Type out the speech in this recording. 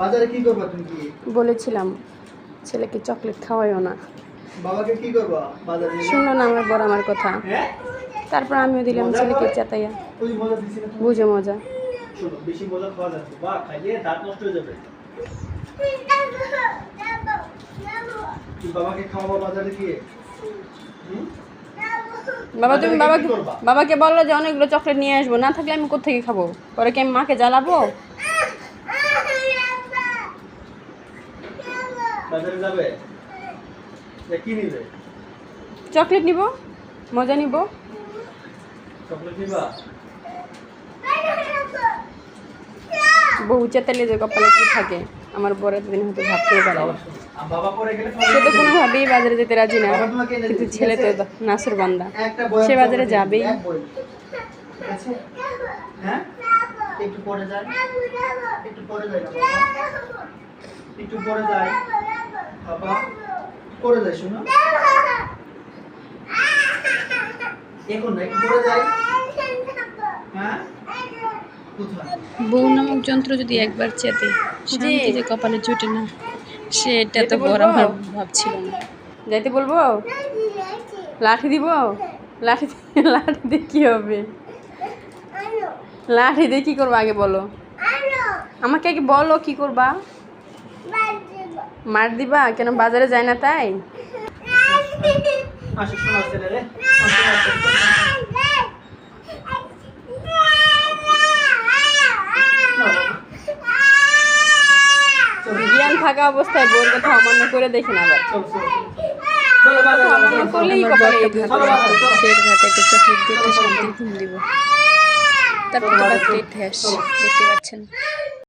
বাজারে কি করবা তুমি কি? বলেছিলাম ছেলেকে চকলেট খাওয়াইও না। বাবাকে কি করবা বাজারে? শুনলো না আমার বড় আমার কথা। হ্যাঁ? তারপর আমিও দিলাম ছেলেকে চেতাইয়া ওই মজা দিছি না বুঝে মজা। শোনো বেশি মজা খাওয়া যাচ্ছে বা খাইলে দাঁত নষ্ট হয়ে যাবে। বাবাকে খাওয়াবা বাজারে গিয়ে? বাবা তুমি বাবাকে বাবাকে বলল যে অনেকগুলো চকলেট নিয়ে আসব। না থাকলে আমি কোথেকে খাব? পরে কি আমি মাকে জ্বালাবো? বাজারে যাবে? কি নিবে? চকলেট নিব মজা নিব। চকলেট নিবা? বহু চেতালে যে কপালে কি থাকে আমার পরের দিন হয়তো ভাবতেও পারে সে তো কোনোভাবেই বাজারে যেতে রাজি না কিন্তু ছেলে তো? নাসুর বান্দা। সে বাজারে যাবেই। হ্যাঁ? একটু পরে যাই একটু পরে বাবা। একটু পরে যাই বাবা পরে যাই শোনো। এখন না পরে যাই। হ্যাঁ? বউ নামক যন্ত্র যদি একবার চেতে যে কপালে জুটে না সেটা তো যেতে বড় ভাবছিল না। যাইতে বলব? লাঠি দিব? লাঠি লাঠি দিয়ে কি হবে? লাঠি দিয়ে কি করব আগে বলো? আমাকে আগে বলো কি করবা? মার দিবা? কেন বাজারে যায় না তাই? জ্ঞান থাকা অবস্থায় বোর কথা অমান্য করে দিয়ে একটা শান্তির ঘুম দিব। তারপর দেখতে পাচ্ছেন?